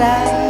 รั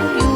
you